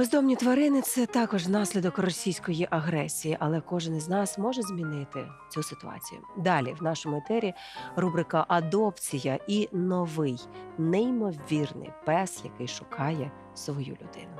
Бездомні тварини це також наслідок російської агресії, але кожен із нас може змінити цю ситуацію. Далі в нашому етері рубрика Адопція і новий неймовірний пес, який шукає свою людину.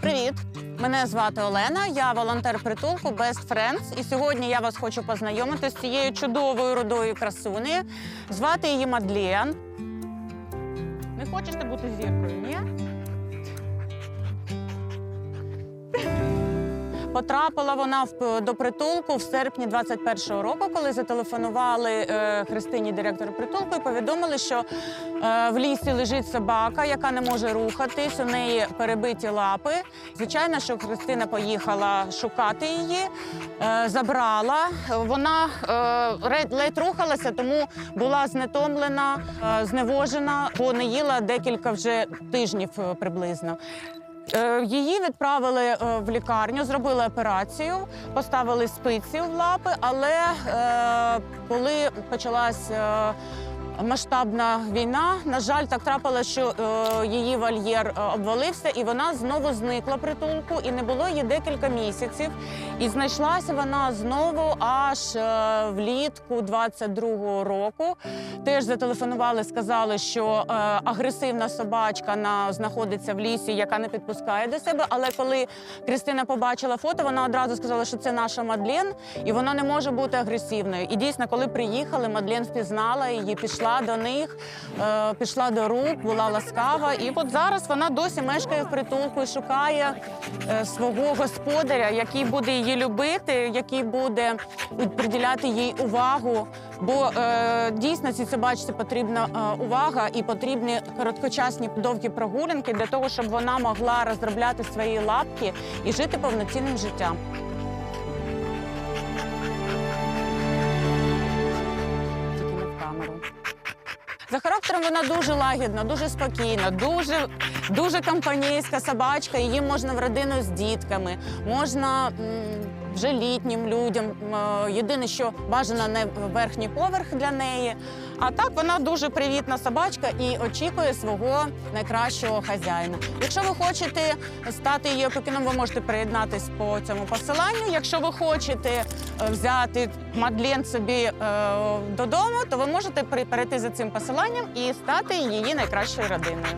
Привіт! Мене звати Олена. Я волонтер притулку Best Friends. І сьогодні я вас хочу познайомити з цією чудовою рудою красуни. Звати її Мадлен. Не хочете бути зіркою, ні? Потрапила вона в- до притулку в серпні 21-го року, коли зателефонували е, Христині, директору притулку, і повідомили, що е, в лісі лежить собака, яка не може рухатись. У неї перебиті лапи. Звичайно, що Христина поїхала шукати її, е, забрала. Вона е, ледь рухалася, тому була знетомлена, е, зневожена, бо не їла декілька вже тижнів е, приблизно. Е, Її відправили е, в лікарню, зробили операцію, поставили спиці в лапи, але е, коли почалась масштабна війна, на жаль, так трапилося, що е, її вольєр е, обвалився, і вона знову зникла притулку, і не було її декілька місяців. І знайшлася вона знову аж е, влітку 22-го року. Теж зателефонували, сказали, що агресивна собачка на, знаходиться в лісі, яка не підпускає до себе. Але коли Кристина побачила фото, вона одразу сказала, що це наша Мадлен, і вона не може бути агресивною. І дійсно, коли приїхали, Мадлен впізнала її, пішла до них, е, пішла до рук, була ласкава. І от зараз вона досі мешкає в притулку і шукає е, свого господаря, який буде її любити, який буде приділяти їй увагу. Бо е, дійсно цій собачці потрібна увага і потрібні короткочасні довгі прогулянки для того, щоб вона могла розробляти свої лапки і жити повноцінним життям. За характером вона дуже лагідна, дуже спокійна, дуже, дуже компанійська собачка. Її можна в родину з дітками, можна м, вже літнім людям. Е, Єдине, що бажано не верхній поверх для неї. А так вона дуже привітна собачка і очікує свого найкращого хазяїна. Якщо ви хочете стати її опікуном, ви можете приєднатись по цьому посиланню. Якщо ви хочете е, взяти Мадлен собі е, додому, то ви можете перейти за цим посиланням і стати її найкращою родиною.